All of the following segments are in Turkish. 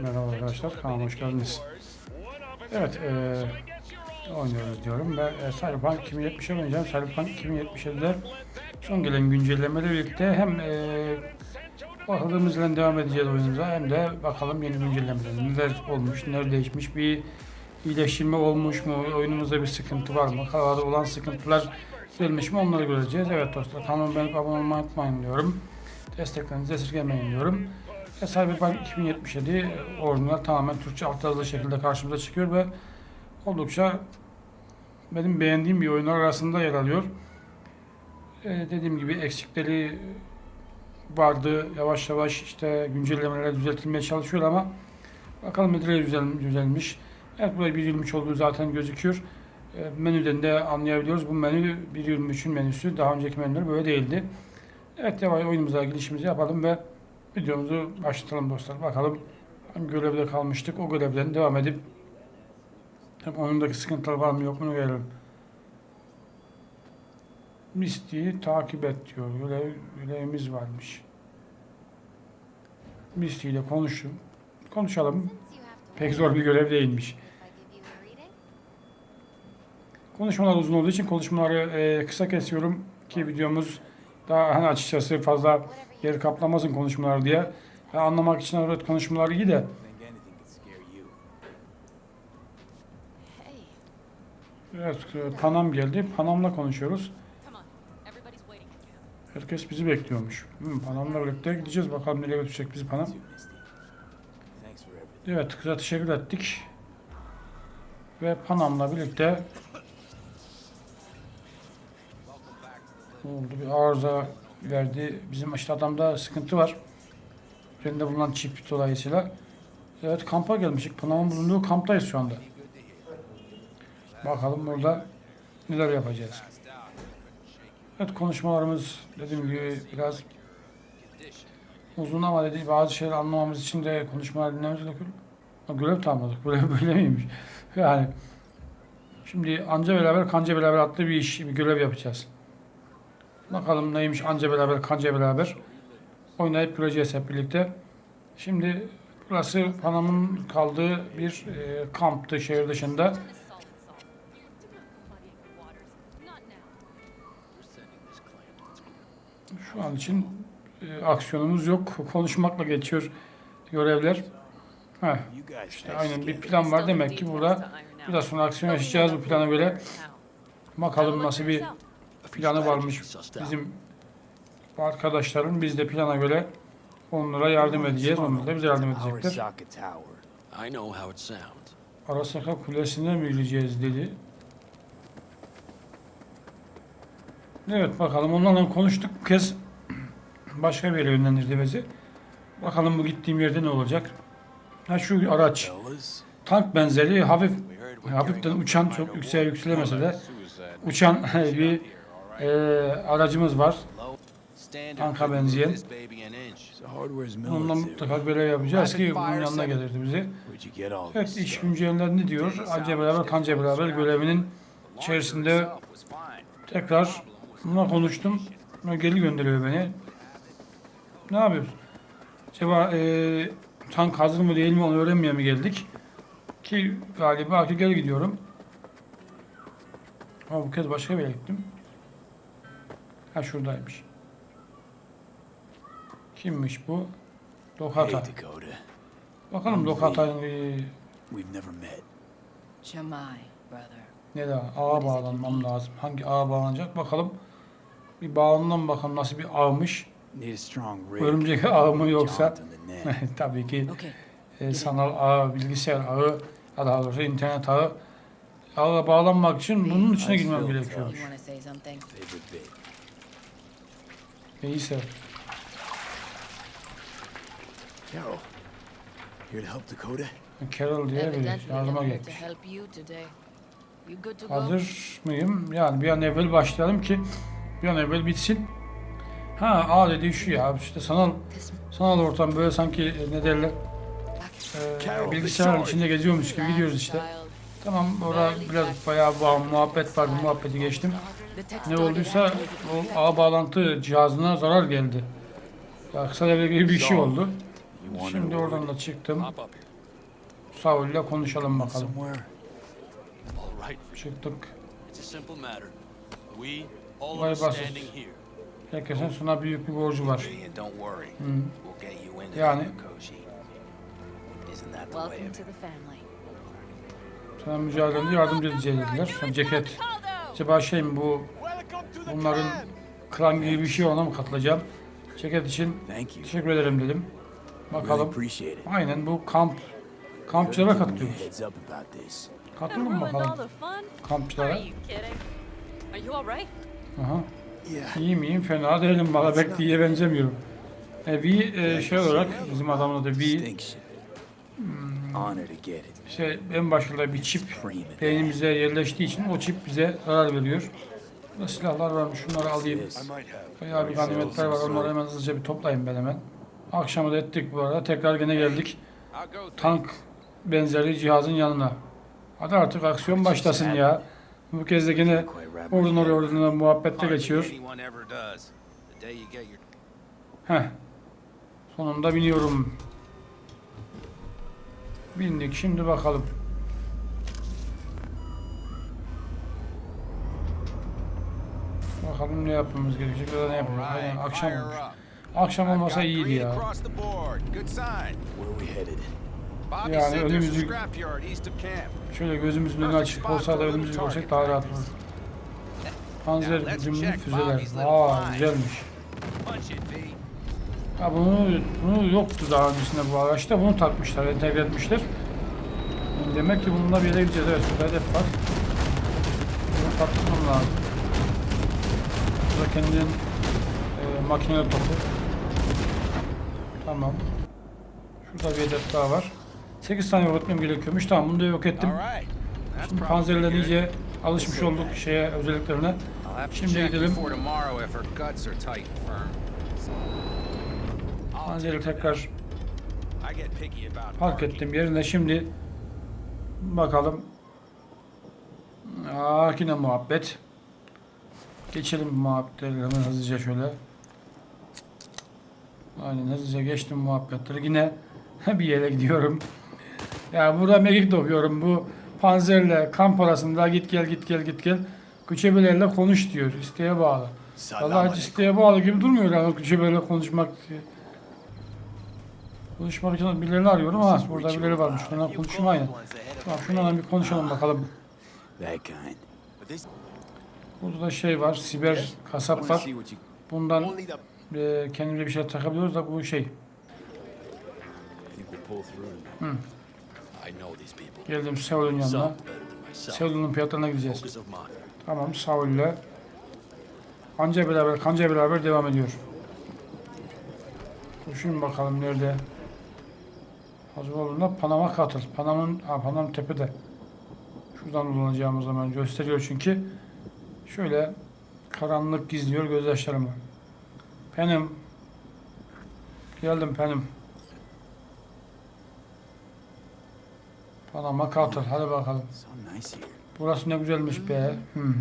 Merhaba arkadaşlar, kanalıma hoş geldiniz. Evet, e, oynuyoruz diyorum. Ben e, Cyberpunk 2070'e oynayacağım. Cyberpunk 2077'de son gelen güncellemeyle birlikte hem e, bakıldığımız devam edeceğiz oyunumuza hem de bakalım yeni güncellemeler neler olmuş, neler değişmiş, bir iyileştirme olmuş mu, oyunumuzda bir sıkıntı var mı, kadar olan sıkıntılar düzelmiş mi onları göreceğiz. Evet dostlar, kanalıma beğenip abone olmayı unutmayın diyorum. Desteklerinizi esirgemeyin diyorum. E, Cyberpunk 2077 orijinal tamamen Türkçe alt yazılı şekilde karşımıza çıkıyor ve oldukça benim beğendiğim bir oyunlar arasında yer alıyor. E, dediğim gibi eksikleri vardı. Yavaş yavaş işte güncellemeler düzeltilmeye çalışıyor ama bakalım nedir düzel, düzelmiş. Evet burada 1.23 olduğu zaten gözüküyor. E, menüden de anlayabiliyoruz. Bu menü 1.23'ün menüsü. Daha önceki menüler böyle değildi. Evet yavaş oyunumuza girişimizi yapalım ve videomuzu başlatalım dostlar. Bakalım görevde kalmıştık. O görevden devam edip hem oyundaki sıkıntılar var mı yok mu görelim. Misty'yi takip et diyor. Görev, görevimiz varmış. Misty ile konuştum. Konuşalım. Pek zor bir görev değilmiş. Konuşmalar uzun olduğu için konuşmaları e, kısa kesiyorum ki videomuz daha hani açıkçası fazla yer kaplamasın konuşmalar diye. Ha, anlamak için evet konuşmalar iyi de evet e, Panam geldi. Panam'la konuşuyoruz. Herkes bizi bekliyormuş. Panam'la birlikte gideceğiz. Bakalım nereye götürecek bizi Panam. Evet kıza teşekkür ettik. Ve Panam'la birlikte oldu bir arıza verdi. Bizim işte adamda sıkıntı var. Üzerinde bulunan çip dolayısıyla. Evet kampa gelmiştik. Panam'ın bulunduğu kamptayız şu anda. Bakalım burada neler yapacağız. Evet konuşmalarımız dediğim gibi biraz uzun ama dedi bazı şeyler anlamamız için de konuşmalar dinlememiz gerekiyor. Görev tamamladık. Böyle böyle miymiş? Yani şimdi anca beraber kanca beraber adlı bir iş, bir görev yapacağız. Bakalım neymiş anca beraber kanca beraber. Oynayıp göreceğiz hep birlikte. Şimdi burası Panam'ın kaldığı bir e, kamptı şehir dışında. Şu an için e, aksiyonumuz yok. Konuşmakla geçiyor görevler. Heh, işte aynen bir plan var demek ki burada biraz sonra aksiyon yaşayacağız bu plana göre. Bakalım nasıl bir planı varmış bizim arkadaşların. Biz de plana göre onlara yardım edeceğiz. Onlar da bize yardım edecekler. Arasaka Kulesi'ne mi yürüyeceğiz dedi. Evet bakalım onlarla konuştuk bu kez. Başka bir yere yönlendirdi bizi. Bakalım bu gittiğim yerde ne olacak. Ha şu araç. Tank benzeri hafif hafiften uçan çok yükseğe yükselemese de uçan bir e, aracımız var. Tanka benzeyen. Onunla mutlaka görev yapacağız ki bunun yanına gelirdi bizi. Evet iş güncellerini diyor. Anca beraber kanca beraber görevinin içerisinde tekrar buna konuştum. Geri gönderiyor beni. Ne yapıyorsun? Acaba e, tank hazır mı değil mi onu öğrenmeye mi geldik? Ki galiba ki geri gidiyorum. Ama bu kez başka bir yere gittim. Ha şuradaymış. Kimmiş bu? Dakota, Bakalım Dokata'nın e, we've never met. Jamai, brother. ne de ağa bağlanmam lazım. Hangi ağa bağlanacak bakalım. Bir bağlanalım bakalım nasıl bir ağmış. Need a strong rig. Örümcek ağı mı yoksa tabii ki Okay. e, sanal ağ, bilgisayar ağı, ya daha doğrusu internet ağı. Ağa bağlanmak için bunun içine girmem gerekiyormuş. Neyse. Carol, here to help Dakota? Carol diye bir Evidently, I'm yardıma gelmiş. Hazır mıyım? Yani bir an evvel başlayalım ki bir an evvel bitsin. Ha A dediği şu ya işte sanal sanal ortam böyle sanki e, ne derler e, bilgisayar içinde geziyormuş gibi gidiyoruz işte. Tamam orada biraz bayağı bağ, muhabbet vardı muhabbeti geçtim. Ne olduysa o ağ bağlantı cihazına zarar geldi. Ya kısa devre gibi bir şey oldu. Şimdi oradan da çıktım. Saul ile konuşalım bakalım. Çıktık. Us basit. Herkesin sana büyük bir borcu var. Hmm. Yani-. Sana mücadelede yardımcı edeceğiz dediler. Sen ceket. Acaba şey mi bu bunların klan gibi bir şey ona mı katılacağım? Ceket için teşekkür ederim dedim. Bakalım. Aynen bu kamp kampçılara katılıyoruz. All bakalım kampçılara? Aha. İyi miyim? Fena değilim. Valla Bekli'ye benzemiyorum. E, bir e, şey olarak bizim adamın adı bir Distinction. Hmm. Honor to get it. işte en başında bir çip beynimize yerleştiği için o çip bize zarar veriyor. Burada silahlar varmış. Şunları alayım. Bayağı bir ganimetler var. Onları hemen hızlıca bir toplayayım ben hemen. Akşamı da ettik bu arada. Tekrar gene geldik. Tank benzeri cihazın yanına. Hadi artık aksiyon başlasın ya. Bu kez de gene oradan oraya oradan muhabbette geçiyor. Heh. Sonunda biniyorum. Bindik. Şimdi bakalım. Bakalım ne yapmamız gerekecek ya da ne yapacağız. Aynen, akşam olmuş. Akşam olmasa iyiydi ya. Yani önümüzü-. Şöyle gözümüzün önü açık olsa da önümüzü görsek daha rahat olur. Panzer güdümlü füzeler. Aa güzelmiş. Ha bunu, bunu yoktu daha öncesinde bu araçta. Bunu takmışlar, entegre etmişler. Demek ki bununla bir yere gideceğiz. Evet, burada hedef var. Bunu taktırmam lazım. Burada kendinin e, makineli topu. Tamam. Şurada bir hedef daha var. 8 tane yok etmem gerekiyormuş. Tamam bunu da yok ettim. Şimdi panzerler iyice alışmış olduk şeye, özelliklerine. Şimdi gidelim. İt. tekrar park ettim yerine. Şimdi bakalım. Aa, yine muhabbet. Geçelim muhabbetleri hemen hızlıca şöyle. Aynen hızlıca geçtim muhabbetleri. Yine bir yere gidiyorum. Ya burada mekik dokuyorum. Bu panzerle kamp arasında git gel git gel git gel. Küçebelerle konuş diyor. İsteğe bağlı. Vallahi hiç isteğe bağlı gibi durmuyor yani küçebelerle konuşmak diye. Konuşmak için birilerini arıyorum ama burada birileri varmış. Şunlarla konuşayım aynen. Tamam şunlarla bir konuşalım bakalım. Burada da şey var, siber kasap var. Bundan e, kendimize bir şey takabiliyoruz da bu şey. people. Geldim Seul'ün yanına. Seul'ün fiyatlarına gideceğiz. Tamam Seul'le. Anca beraber, kanca beraber devam ediyor. Koşayım bakalım nerede. Hazır olduğunda Panama katıl. Panam'ın, Panam tepede. Şuradan dolanacağım o zaman gösteriyor çünkü. Şöyle karanlık gizliyor gözyaşlarımı. Penim. Geldim penim. Panama katıl. Hadi bakalım. Burası ne güzelmiş be. Hmm.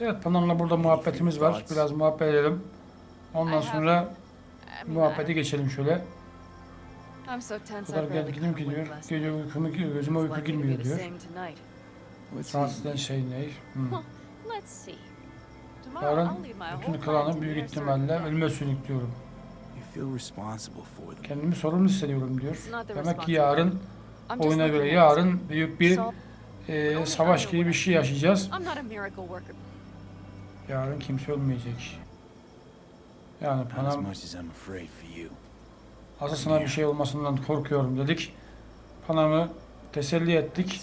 Evet Panam'la burada muhabbetimiz var. Biraz muhabbet edelim. Ondan sonra Muhabbeti geçelim şöyle. I'm so tense O kadar I barely caught ki diyor. last Gece uykumu, gözüme uyku girmiyor diyor. eden şey ne? Hmm. Let's see. Yarın bütün klanı büyük ihtimalle ölüme sürüklüyorum. You feel responsible for them. Kendimi sorumlu hissediyorum diyor. Demek ki yarın oyuna göre yarın büyük bir e, savaş gibi bir şey yaşayacağız. Yarın kimse ölmeyecek. Yani Panam much as I'm afraid for you. asıl sana bir şey olmasından korkuyorum dedik. Panam'ı teselli ettik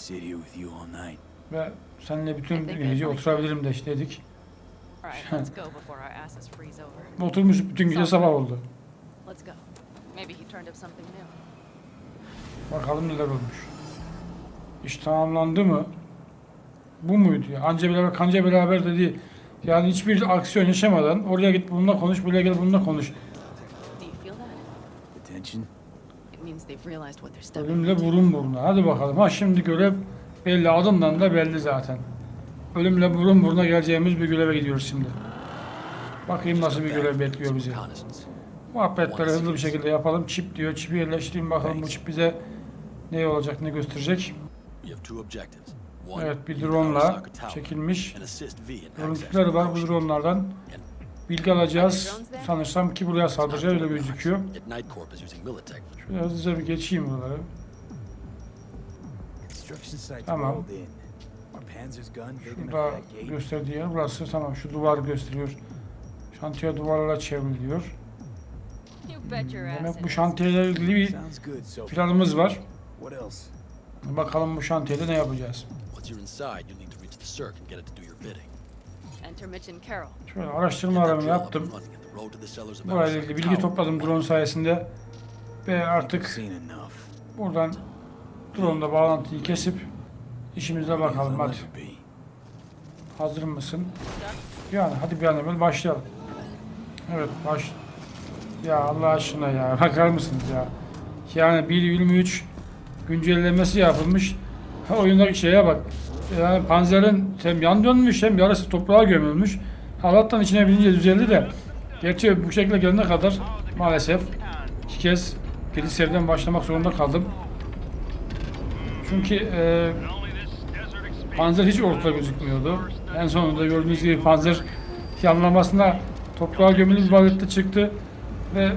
ve seninle bütün gece oturabilirim de dedik. Freeze over. Oturmuş bütün gece sabah oldu. Bakalım neler olmuş. İş tamamlandı mı? Bu muydu ya? Anca beraber kanca beraber dedi. Yani hiçbir aksiyon yaşamadan oraya git bununla konuş, buraya gel bununla konuş. You Ölümle burun buruna. Hadi bakalım. Ha şimdi görev belli. Adından da belli zaten. Ölümle burun buruna geleceğimiz bir göreve gidiyoruz şimdi. Bakayım nasıl bir görev bekliyor bizi. Muhabbetleri hızlı bir şekilde yapalım. Çip diyor. Çipi yerleştireyim bakalım bu çip bize ne olacak, ne gösterecek. We have two objectives. Evet bir drone'la çekilmiş görüntüleri var. Bu drone'lardan bilgi alacağız. Sanırsam ki buraya saldıracak öyle gözüküyor. Şöyle hızlıca bir geçeyim buraları. Tamam. Şurada gösterdiği yer burası. Tamam şu duvar gösteriyor. Şantiye duvarlara çevriliyor. Demek bu is. şantiyeyle ilgili bir planımız var. Bakalım bu şantiyede ne yapacağız. Once you're inside, you need to reach the circ and get it to do your bidding. Enter Mitch and Carol. Şöyle araştırma aramı yaptım. and running and the road to the cellars about Burayla ilgili bilgi topladım drone sayesinde. Ve artık seen enough. buradan drone'da bağlantıyı kesip işimize bakalım hadi. Hazır mısın? Yani hadi bir an evvel başlayalım. Evet baş. Ya Allah aşkına ya bakar mısınız ya? Yani 1.23 güncellemesi yapılmış. Oyundaki şeye bak. Yani panzerin hem yan dönmüş hem yarısı toprağa gömülmüş. Allah'tan içine binince düzeldi de. Gerçi bu şekilde gelene kadar maalesef iki kez seriden başlamak zorunda kaldım. Çünkü e, Panzer hiç ortada gözükmüyordu. En sonunda gördüğünüz gibi Panzer yanlamasına toprağa gömülü bir vaziyette çıktı ve e,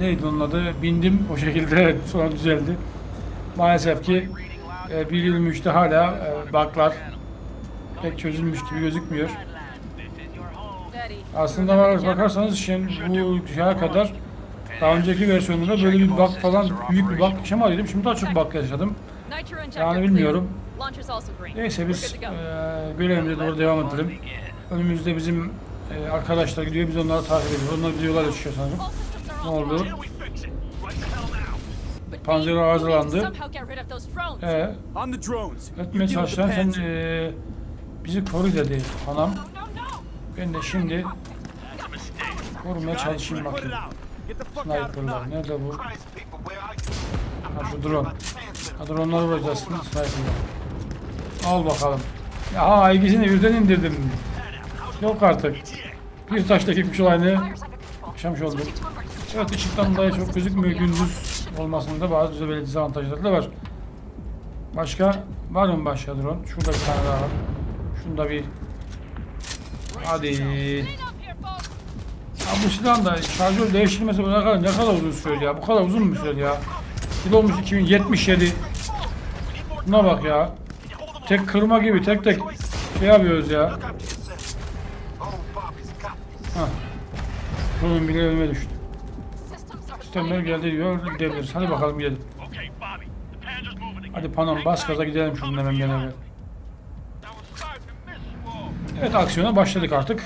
neydi onun adı? Bindim o şekilde sonra düzeldi. Maalesef ki e, 1.23'te hala e, bug'lar pek çözülmüş gibi gözükmüyor. Aslında bak- bakarsanız şimdi bu şeye kadar daha önceki versiyonunda böyle bir bug falan büyük bir bug yaşamadıydım. Şimdi daha çok bug yaşadım. Yani bilmiyorum. Neyse biz eee görevimize doğru devam edelim. Önümüzde bizim eee, arkadaşlar gidiyor, biz onları takip ediyoruz. Onlar bize yola düşüyor sanırım. Ne oldu? Those drones. Ee, etmeye çalışan sen Panzer. eee, bizi koru dedi hanım. Ben de şimdi korumaya çalışayım bakayım. Sniper'lar nerede bu? Ha şu drone. Ha drone'ları şimdi sniper'lar. Al bakalım. Ya ha ikisini birden indirdim. Yok artık. Bir taşla kuş olayını yaşamış olduk. Evet ışıktan dolayı çok gözükmüyor gündüz olmasında bazı güzel dezavantajları da var. Başka var mı başka drone? Şurada bir tane daha. Şunda bir Hadi. Ya bu silahın da şarjör değiştirmesi ne kadar, ne kadar uzun sürüyor ya. Bu kadar uzun mu sürüyor ya? Yıl olmuş 2077. Buna bak ya. Tek kırma gibi tek tek şey yapıyoruz ya. Hah. Bunun bile önüme düştü. Sistemler geldi diyor gidebiliriz. Hadi bakalım gidelim. Hadi panom bas gaza gidelim şuradan hemen gene. Evet aksiyona başladık artık.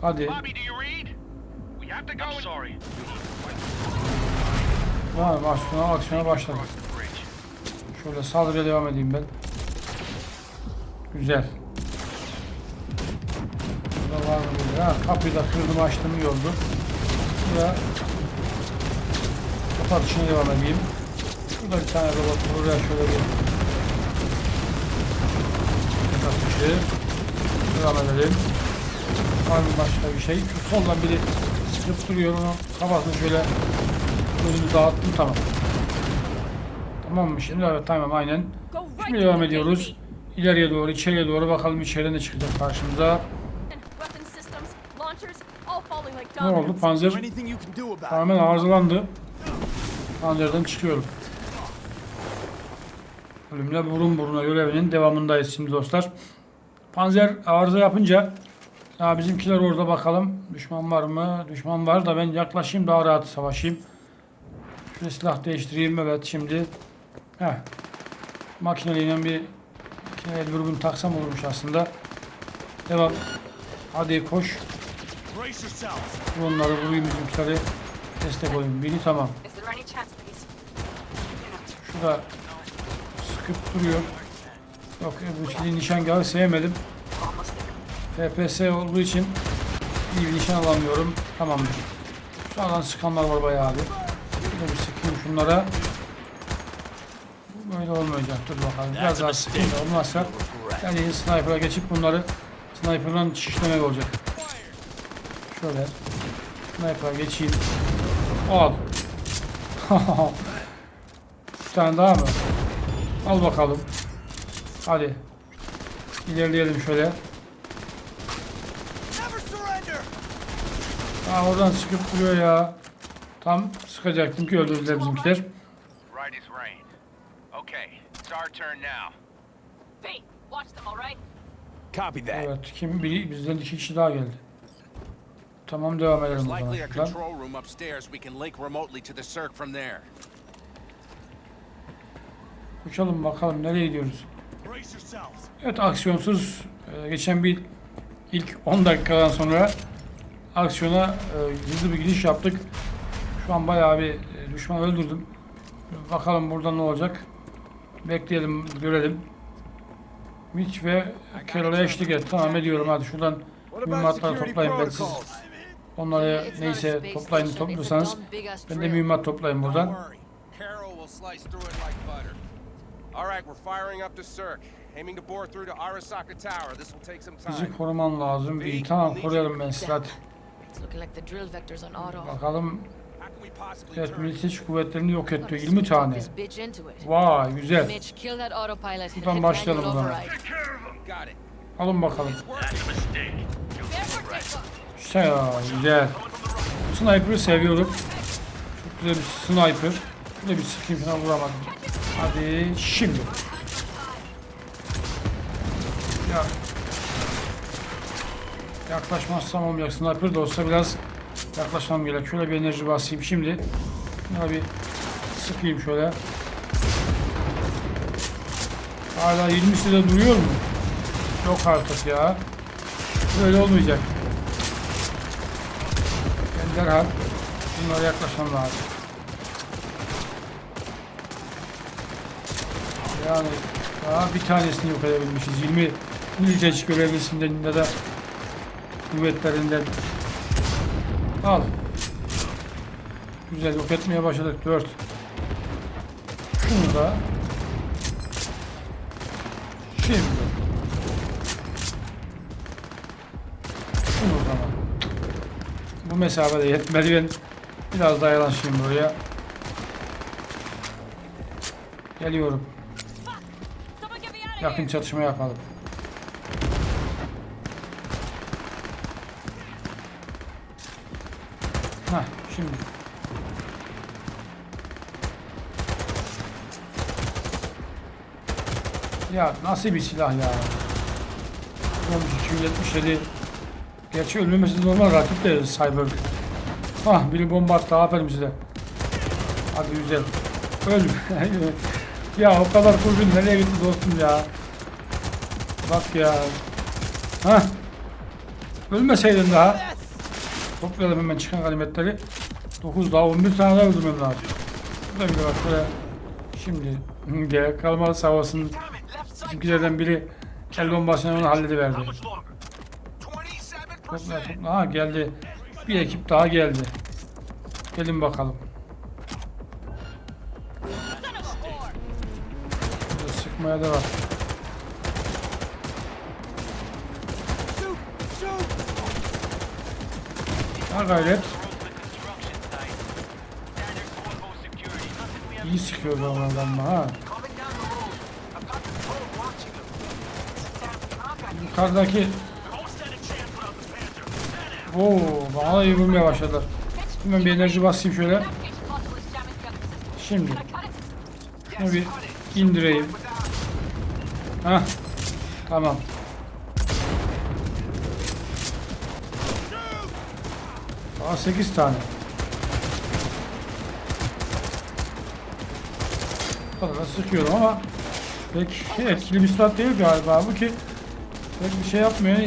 Hadi. Tamam aksiyona, aksiyona başladık. Şöyle saldırıya devam edeyim ben. Güzel. Burada var mı? Ha, kapıyı da kırdım açtım iyi oldu. Buraya kapı atışına devam edeyim. Şurada bir tane robot. Buraya şöyle bir kapı atışı. Devam edelim. Var mı başka bir şey? Şu soldan biri sıkıp duruyor onu kafasını şöyle önünü dağıttım tamam. Tamam mı şimdi? Evet tamam aynen. Şimdi devam ediyoruz. İleriye doğru, içeriye doğru bakalım içeride ne çıkacak karşımıza. Ne oldu? Panzer tamamen arızalandı. Panzerden çıkıyorum. Ölümle burun buruna görevinin devamındayız şimdi dostlar. Panzer arıza yapınca ya bizimkiler orada bakalım. Düşman var mı? Düşman var da ben yaklaşayım daha rahat savaşayım. Şöyle silah değiştireyim. Evet şimdi. Heh. Makineliyle bir makineli dürbün taksam olurmuş aslında. Devam. Hadi koş. Onları vurayım bizimkileri. Destek olayım. Biri tamam. Şurada sıkıp duruyor. Yok bu ikili nişangahı sevmedim. FPS olduğu için iyi bir nişan alamıyorum. Tamamdır. Sağdan sıkanlar var bayağı abi. Şöyle bir sıkayım şunlara. Böyle olmayacak. Dur bakalım. Biraz daha sıkayım da olmazsa iyi sniper'a geçip bunları Sniper'dan şişlemek olacak. Şöyle. Sniper geçeyim. Al. Bir tane daha mı? Al bakalım. Hadi. İlerleyelim şöyle. Aa oradan sıkıp duruyor ya. Tam sıkacaktım ki öldürdüler bizimkiler. Evet kim biri bizden iki kişi daha geldi. Tamam devam edelim o zaman. control room upstairs we can link remotely to the circ from there. Uçalım bakalım nereye gidiyoruz. Evet aksiyonsuz e, geçen bir ilk 10 dakikadan sonra aksiyona e, hızlı bir gidiş yaptık. Şu an bayağı bir e, düşman öldürdüm. Bakalım buradan ne olacak. Bekleyelim, görelim. Mitch ve Carol'a eşlik et. Tamam ediyorum hadi şuradan mühimmatları toplayın ben siz. Onları neyse toplayın topluyorsanız ben de mühimmat toplayın buradan. worry. Carol will slice through it like butter. All right, we're firing up the circ. Aiming to bore through to Arasaka Tower. This will take some time. Bizi koruman lazım. İyi tamam koruyorum ben auto. Bakalım evet mülteci kuvvetlerini yok etti. Gotta 20 tane. Vay güzel. Hit başlayalım o zaman. Alın bakalım. Şey ya, güzel. Sniper'ı seviyorum. Çok güzel bir sniper. Bir de bir sıkayım falan vuramadım. Hadi şimdi. Ya. Yaklaşmazsam olmayacak. Sniper de olsa biraz yaklaşmam gerek. Şöyle bir enerji basayım şimdi. Şuna bir sıkayım şöyle. Hala 20'si de duruyor mu? Yok artık ya. Böyle olmayacak. Derhal bunlara yaklaşmam lazım. Yani daha bir tanesini yok edebilmişiz. 20 mülteci görevlisinden ya da kuvvetlerinden. Al. Güzel yok etmeye başladık. 4. Şunu da. Şimdi. Şunu o zaman. Bu mesafede yetmeli ben biraz daha yanaşayım buraya. Geliyorum. Yakın çatışma yapalım. Hah şimdi. Ya nasıl bir silah ya? Olmuş 277. Gerçi ölmemesi normal rakip de Cyber. Ah biri bomba attı aferin size. Hadi güzel. Öl. ya o kadar kurşun nereye gitti dostum ya? Bak ya. Hah. Ölmeseydin daha. Toplayalım hemen çıkan ganimetleri. 9 daha 11 tane daha öldürmem lazım. Burada bir de bak şöyle. Şimdi kalmadı sağ olsun. Bizimkilerden biri el bombasını onu hallediverdi. Much longer. 27%. Topla topla. Ha geldi. Bir ekip daha geldi. Gelin bakalım. Burada sıkmaya da var. Ha gayret. İyi sıkıyor bu adamlar ha. Yukarıdaki Oo, bana da iyi vurmaya başladılar. Hemen bir enerji basayım şöyle. Şimdi şunu bir indireyim. Hah. Tamam. Daha 8 tane. Kadar sıkıyorum ama pek etkili bir silah değil galiba bu ki pek bir şey yapmıyor. En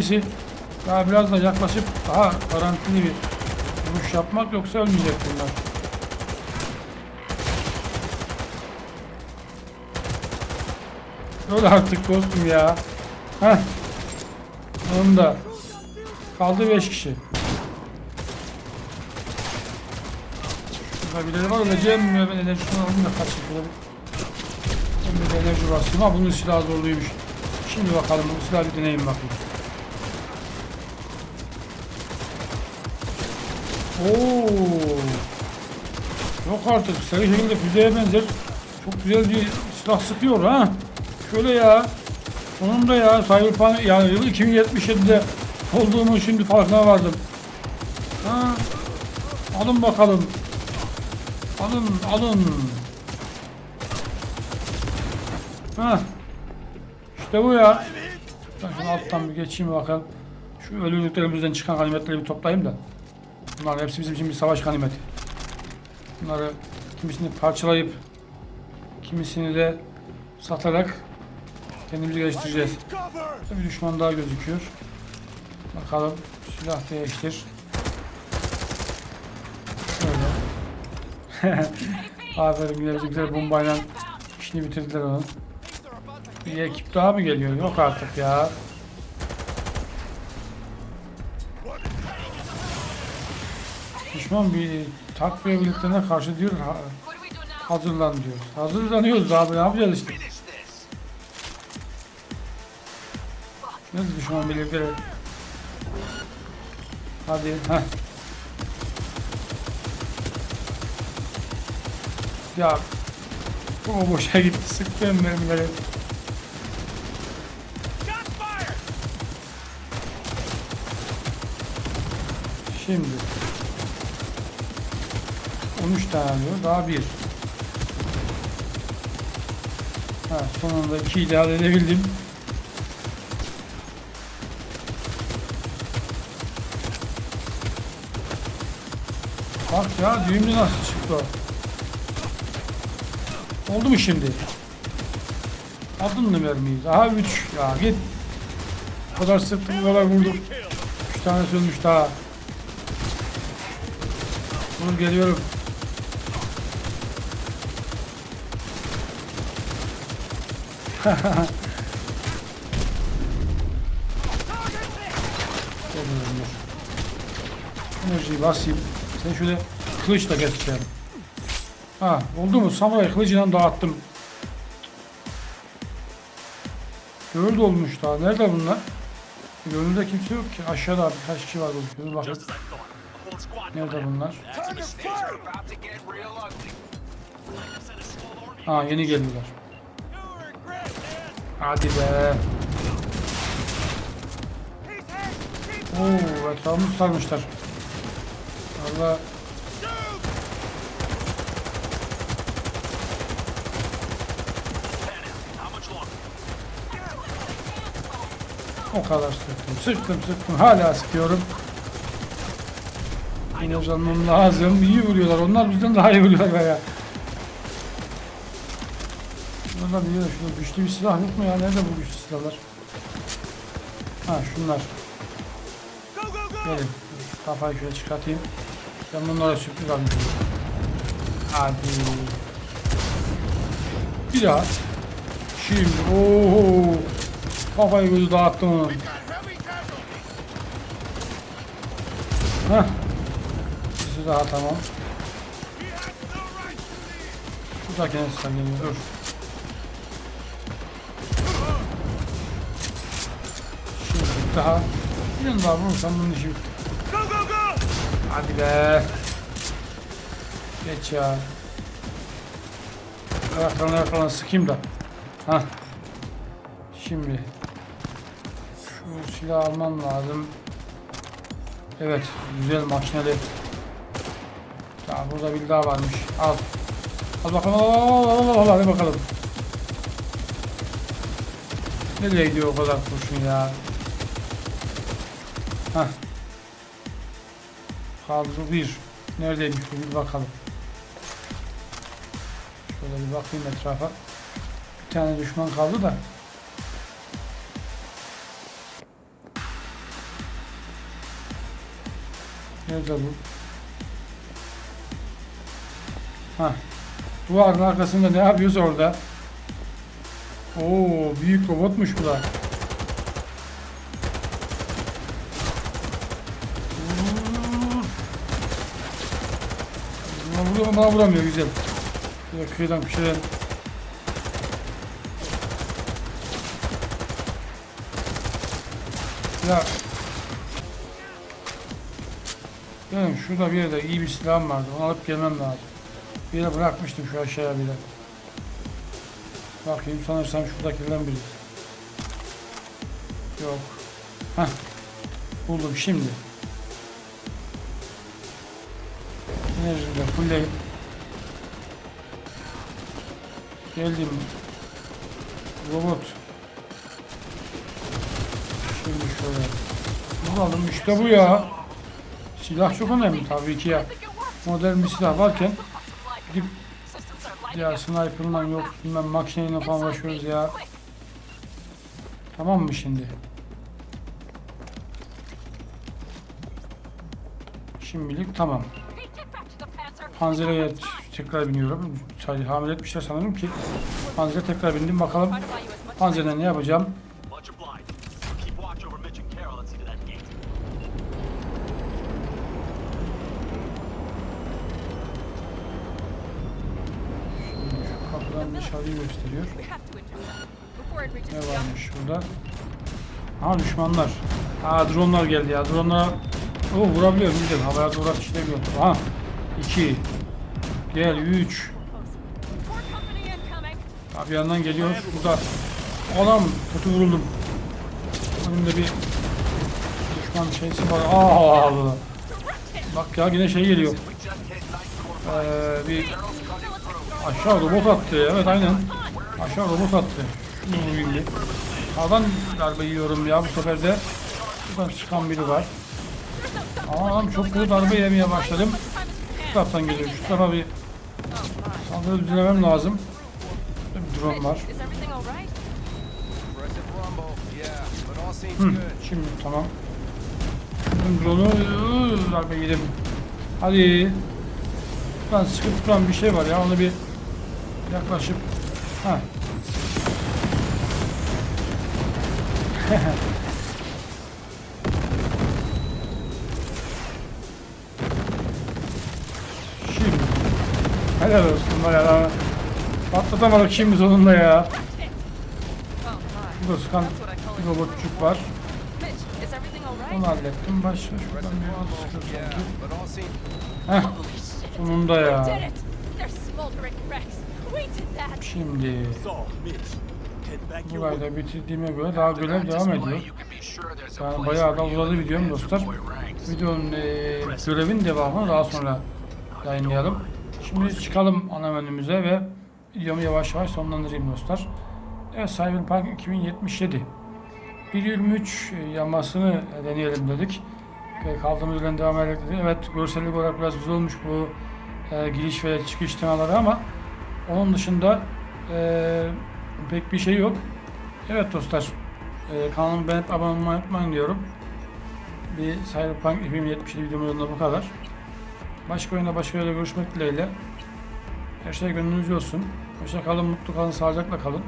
daha biraz da yaklaşıp daha garantili bir vuruş yapmak yoksa ölmeyecek bunlar. Öyle artık dostum ya. Heh. Onun da. Kaldı 5 kişi. Şurada birileri var öleceğim mi? Ben enerjisini alayım da kaçayım. Şöyle bir- bir enerji basayım. Ha bunun silahı zorluymuş. Şimdi bakalım bu silahı bir deneyim bakayım. Oo. Yok artık sarı şekilde füzeye benzer. Çok güzel bir silah sıkıyor ha. Şöyle ya. Sonunda ya Cyberpunk yani yıl 2077'de olduğumu şimdi farkına vardım. Ha. Alın bakalım. Alın alın. Ha. İşte bu ya. Ben şunu alttan bir geçeyim bakalım. Şu ölülüklerimizden çıkan ganimetleri bir toplayayım da. Bunlar hepsi bizim için bir savaş ganimeti. Bunları kimisini parçalayıp kimisini de satarak kendimizi geliştireceğiz. Bir düşman daha gözüküyor. Bakalım silah değiştir. Şöyle. Aferin yine bizimkiler bombayla işini bitirdiler onun. Bir ekip daha mı geliyor? Yok artık ya. Düşman bir takviye birliklerine karşı diyor ha- hazırlan diyor. Hazırlanıyoruz abi ne yapacağız işte. Ne düşman birlikleri? Hadi heh. Ya bu boşa gitti sıktım mermileri. Şimdi 13 tane diyor. Daha bir. Ha, sonunda 2 ilave edebildim. Bak ya düğümlü nasıl çıktı? Oldu mu şimdi? Aldın mı mermiyi? Daha 3. Ya git. O kadar sıktık, o kadar vurduk. 3 tane sönmüş daha. Dur geliyorum. Geliyorum dur. Enerjiyi basayım. Sen şöyle kılıçla geçeceğim. Ha oldu mu? Samuray kılıcıyla dağıttım. Dört olmuş daha. Nerede bunlar? Gönülde kimse yok ki. Aşağıda birkaç kişi var gözüküyor. Bakın. Nerede bunlar? Ha yeni geliyorlar. Hadi be. Oo etrafımızı sarmışlar. Valla o kadar sıktım. Sıktım sıktım. Hala sıkıyorum. Yine canım lazım. İyi vuruyorlar. Onlar bizden daha iyi vuruyorlar ya. Burada bir şurada güçlü bir silah yok mu ya? Nerede bu güçlü silahlar? Ha şunlar. Gelin. Kafayı şöyle çıkartayım. Ben bunlara sürpriz almış olayım. Hadi. Bir daha. Şimdi. Oho. Kafayı gözü dağıttım onu. Heh. Birisi daha tamam. Da kendisi geliyor. Dur. Daha. Bir daha vurursam bunun işi bitti. Hadi be. Geç ya. Ayaklarına ayaklarına sıkayım da. Hah. Şimdi. Şu silahı almam lazım. Evet. Güzel makineli. Ya burada bir daha varmış. Al. Al bakalım. Al, al, al, al, al, hadi bakalım. Nereye gidiyor o kadar kurşun ya? Hah. Kaldı bir. Neredeymiş bu bir bakalım. Şöyle bir bakayım etrafa. Bir tane düşman kaldı da. Nerede bu? Hah. Duvarın arkasında ne yapıyorsa orada. Oo, büyük robotmuş bu da. Ama bana vuramıyor güzel. Şöyle kıyıdan bir şeyler. Ya. Benim şurada bir yerde iyi bir silahım vardı. Onu alıp gelmem lazım. Bir yere bırakmıştım şu aşağıya bile. Bakayım sanırsam şuradakilerden biri. Yok. Heh. Buldum şimdi. Enerjimi de fullleyip geldim. Robot. Şimdi şöyle. Bulalım işte bu ya. Silah çok önemli tabii ki ya. Modern bir silah varken gidip ya sniper'ından yok bilmem makineyle falan uğraşıyoruz ya. Tamam mı şimdi? Şimdilik tamam. Panzer'e tekrar biniyorum. Sadece hamile etmişler sanırım ki. Panzer'e tekrar bindim bakalım. Panzer'den ne yapacağım? Kapıdan dışarıyı gösteriyor. Ne varmış burada? Ha düşmanlar. Ha dronlar geldi ya. Dronlara o vurabiliyorum güzel. Havaya doğru atış edebiliyorum. Ha 2 Gel 3 More company incoming. Abi yandan geliyor. Burada adam kötü vuruldum. Önümde bir düşman şeysi var. Aa Allah. Bak ya yine şey geliyor. Ee, bir aşağı robot attı. Evet aynen. Aşağı robot attı. Şunu vurayım bir. Sağdan darbe yiyorum ya bu sefer de. Buradan çıkan biri var. Aa adam çok kötü darbe yemeye başladım. Şu taraftan geliyor. Şu tarafa bir saldırı düzenlemem lazım. Bir drone var. Hı, şimdi tamam. Şimdi drone'u darbe yedim. Hadi. Lan sıkı tutan bir şey var ya onu bir yaklaşıp ha. Helal olsun var ya. Patlatamadık şimdi sonunda ya. Burada sıkan robotçuk var. Onu hallettim. Başka şuradan bir Heh, sonunda ya. Şimdi So, Mitch, head back your burayı way. da bitirdiğime göre daha görev devam ediyor. Yani bayağı da uzadı videom dostlar. Videonun eee görevin devamını daha sonra yayınlayalım. Şimdi çıkalım ana menümüze ve videomu yavaş yavaş sonlandırayım dostlar. Evet Cyberpunk 2077 1.23 yanmasını deneyelim dedik. Kaldığımız yerden devam edelim. Evet görsellik olarak biraz güzel olmuş bu e, giriş ve çıkış temaları ama onun dışında e, pek bir şey yok. Evet dostlar e, kanalıma beğenip abone olmayı unutmayın diyorum. Bir Cyberpunk 2077 videomuzda bu kadar. Başka oyunda başka yerde görüşmek dileğiyle. Her şey gönlünüzce olsun. Hoşça kalın, mutlu kalın, sağlıcakla kalın.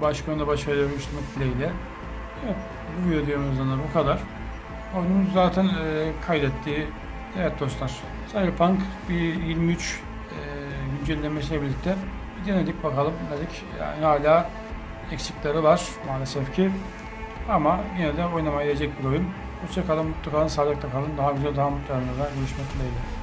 Başka oyunda başka yerde görüşmek dileğiyle. Evet, bu videomuzdan da bu kadar. Oyunumuz zaten e, kaydetti. Evet dostlar, Cyberpunk bir 23 e, güncellemesiyle birlikte bir denedik bakalım dedik. Yani hala eksikleri var maalesef ki. Ama yine de oynamaya değecek bir oyun. Hoşça kalın, mutlu kalın, sağlıkla kalın. Daha güzel, daha mutlu anlarla görüşmek dileğiyle.